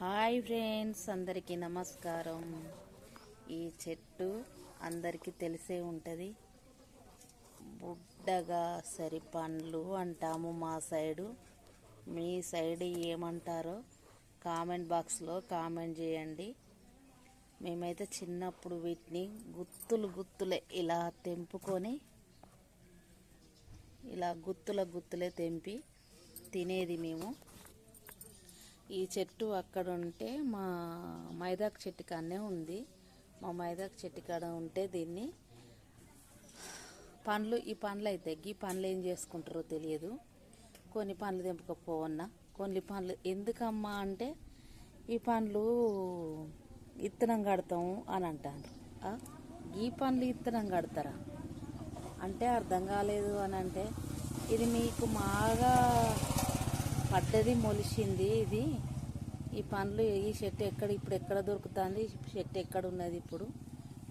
Hi friends అందరికీ నమస్కారం. ఈ చెట్టు అందరికీ తెలిసే ఉంటుంది. బుడ్డగా సరి పండ్లు అంటాము మా సైడు. మీ సైడ్ ఏమంటారో కామెంట్ బాక్స్లో కామెంట్ చేయండి. మేమైతే చిన్నప్పుడు వీటిని గుత్తులు గుత్తులే ఇలా తెంపుకొని ఇలా గుత్తుల గుత్తులే తెంపి తినేది మేము. ఈ చెట్టు అక్కడ ఉంటే మా మైదాకు చెట్టు కాడనే ఉంది. మా మైదాకు చెట్టు కాడ ఉంటే దీన్ని పండ్లు ఈ పండ్లు అయితే ఈ పండ్లు ఏం చేసుకుంటారో తెలియదు. కొన్ని పండ్లు తెంపకపోవన్నా కొన్ని పండ్లు ఎందుకమ్మా అంటే ఈ పండ్లు ఇత్తనం కడతాము అని అంటారు ఈ పండ్లు ఇత్తనం కడతారా? అంటే అర్థం కాలేదు అని అంటే ఇది మీకు బాగా పడ్డది మొలిచింది ఇది. ఈ పండ్లు ఈ చెట్టు ఎక్కడ ఇప్పుడు ఎక్కడ దొరుకుతుంది? చెట్టు ఎక్కడ ఉన్నది ఇప్పుడు?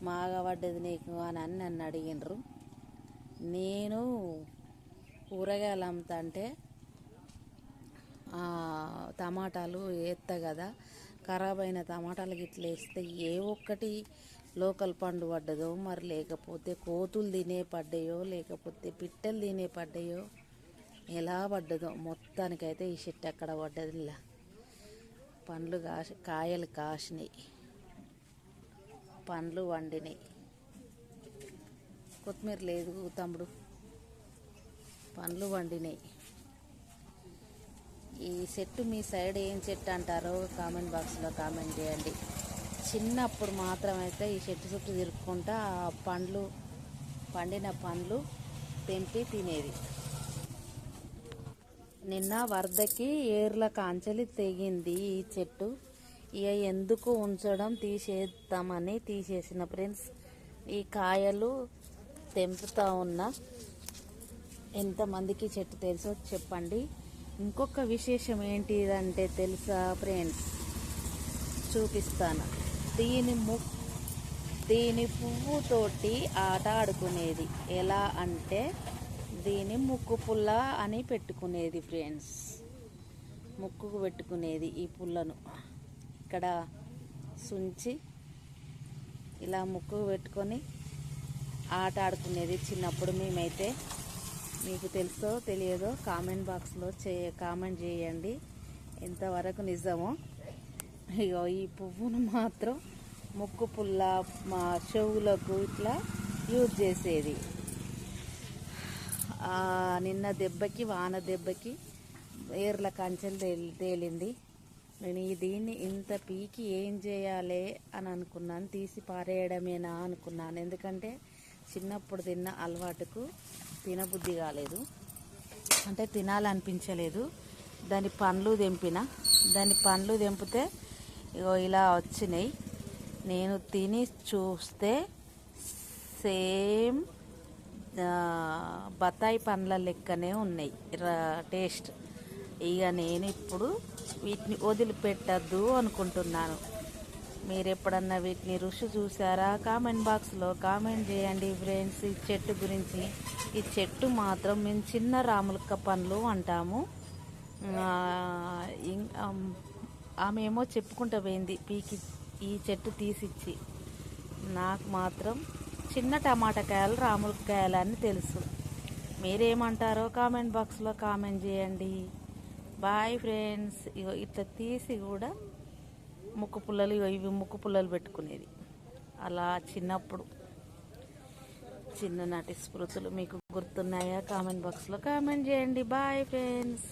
మాగా పడ్డది నీకు అని అని నన్ను అడిగినరు నేను కూరగాయలు అమ్ముతంటే టమాటాలు వేస్తా కదా. ఖరాబ్ అయిన టమాటాలు గిట్ల వేస్తే ఏ ఒక్కటి లోకల్ పండు పడ్డదో మరి లేకపోతే కోతులు తినే పడ్డాయో లేకపోతే పిట్టలు తినే పడ్డాయో ఎలా పడ్డదో మొత్తానికైతే ఈ చెట్టు ఎక్కడ పడ్డది ఇలా పండ్లు కాసి కాయలు కాసినాయి పండ్లు వండినాయి. కొత్తిమీర లేదు తమ్ముడు. పండ్లు వండినాయి. ఈ చెట్టు మీ సైడ్ ఏం చెట్టు అంటారో కామెంట్ బాక్స్లో కామెంట్ చేయండి. చిన్నప్పుడు మాత్రం అయితే ఈ చెట్టు చుట్టూ తిరుక్కుంటా ఆ పండ్లు పండిన పండ్లు తెంపి తినేది. నిన్న వరదకి ఏర్ల కాంచెలి తెగింది ఈ చెట్టు. ఇక ఎందుకు ఉంచడం తీసేద్దామని తీసేసిన ఫ్రెండ్స్ ఈ కాయలు తెంపుతా ఉన్నా. ఎంతమందికి చెట్టు తెలుసో చెప్పండి. ఇంకొక విశేషం ఏంటిదంటే తెలుసా ఫ్రెండ్స్? చూపిస్తాను. దీని ము దీని పువ్వుతోటి ఆట ఆడుకునేది. ఎలా అంటే దీని ముక్కు పుల్ల అని పెట్టుకునేది ఫ్రెండ్స్ ముక్కుకు పెట్టుకునేది ఈ పుల్లను. ఇక్కడ సుంచి ఇలా ముక్కుకు పెట్టుకొని ఆట ఆడుకునేది చిన్నప్పుడు మేమైతే. మీకు తెలుసో తెలియదో కామెంట్ బాక్స్లో చే కామెంట్ చేయండి. ఎంతవరకు నిజమో. ఇగో ఈ పువ్వును మాత్రం ముక్కు పుల్ల మా చెవులకు ఇట్లా యూజ్ చేసేది. నిన్న దెబ్బకి వాన దెబ్బకి ఏర్ల కంచెలు తేలి తేలింది. నేను ఈ దీన్ని ఇంత పీకి ఏం చేయాలి అని అనుకున్నాను. తీసి పారేయడమేనా అనుకున్నాను. ఎందుకంటే చిన్నప్పుడు తిన్న అలవాటుకు తినబుద్ధి కాలేదు. అంటే తినాలనిపించలేదు. దాని పండ్లు తెంపిన. దాని పండ్లు తెంపితే ఇగో ఇలా వచ్చినాయి. నేను తిని చూస్తే సేమ్ బత్తాయి పండ్ల లెక్కనే ఉన్నాయి. టేస్ట్. ఇక నేను ఇప్పుడు వీటిని వదిలిపెట్టద్దు అనుకుంటున్నాను. మీరు ఎప్పుడన్నా వీటిని రుచి చూసారా? కామెంట్ బాక్స్లో కామెంట్ చేయండి ఫ్రెండ్స్. ఈ చెట్టు గురించి ఈ చెట్టు మాత్రం మేము చిన్న రాములక్క పండ్లు అంటాము. ఆ, ఆమె ఏమో చెప్పుకుంటూ పోయింది పీకి ఈ చెట్టు తీసిచ్చి. నాకు మాత్రం చిన్న టమాటా కాయలు రాములకాయలు అని తెలుసు. మీరేమంటారో కామెంట్ బాక్స్లో కామెంట్ చేయండి. Bye friends. ఇగో ఇట్లా తీసి కూడా ముక్కు పుల్లలు ఇగో ఇవి ముక్కు పుల్లలు పెట్టుకునేది. అలా చిన్నప్పుడు. చిన్ననాటి స్మృతులు మీకు గుర్తున్నాయా? కామెంట్ బాక్స్లో కామెంట్ చేయండి. Bye friends.